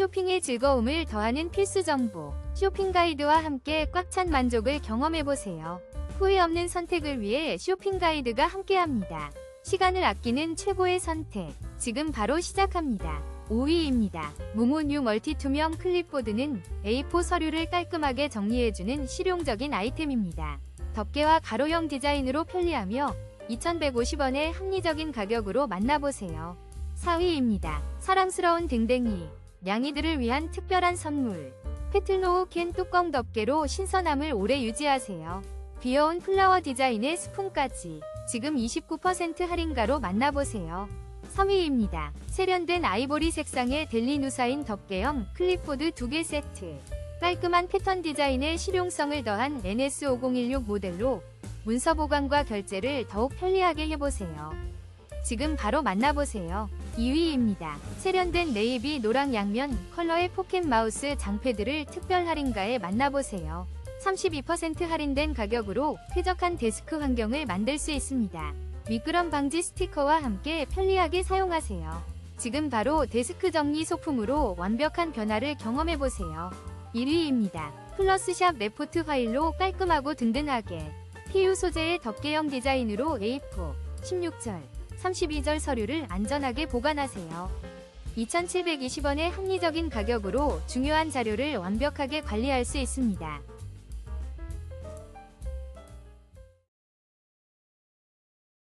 쇼핑의 즐거움을 더하는 필수 정보. 쇼핑 가이드와 함께 꽉 찬 만족을 경험해보세요. 후회 없는 선택을 위해 쇼핑 가이드가 함께합니다. 시간을 아끼는 최고의 선택. 지금 바로 시작합니다. 5위입니다. 무모뉴 멀티 투명 클립보드는 A4 서류를 깔끔하게 정리해주는 실용적인 아이템입니다. 덮개와 가로형 디자인으로 편리하며 2,150원의 합리적인 가격으로 만나보세요. 4위입니다. 사랑스러운 댕댕이. 냥이들을 위한 특별한 선물. 페틀로우 캔 뚜껑 덮개로 신선함을 오래 유지하세요. 귀여운 플라워 디자인의 스푼까지 지금 29% 할인가로 만나보세요. 3위입니다. 세련된 아이보리 색상의 델리 누사인 덮개형 클립보드 2개 세트. 깔끔한 패턴 디자인의 실용성을 더한 NS5016 모델로 문서 보관과 결제를 더욱 편리하게 해보세요. 지금 바로 만나보세요. 2위입니다. 세련된 네이비 노랑 양면 컬러의 포켓 마우스 장패들을 특별 할인가에 만나보세요. 32% 할인된 가격으로 쾌적한 데스크 환경을 만들 수 있습니다. 미끄럼 방지 스티커와 함께 편리하게 사용하세요. 지금 바로 데스크 정리 소품으로 완벽한 변화를 경험해보세요. 1위입니다. 플러스샵 레포트 파일로 깔끔하고 든든하게 PU 소재의 덮개형 디자인으로 A4, 16절, 32절 서류를 안전하게 보관하세요. 2,720원의 합리적인 가격으로 중요한 자료를 완벽하게 관리할 수 있습니다.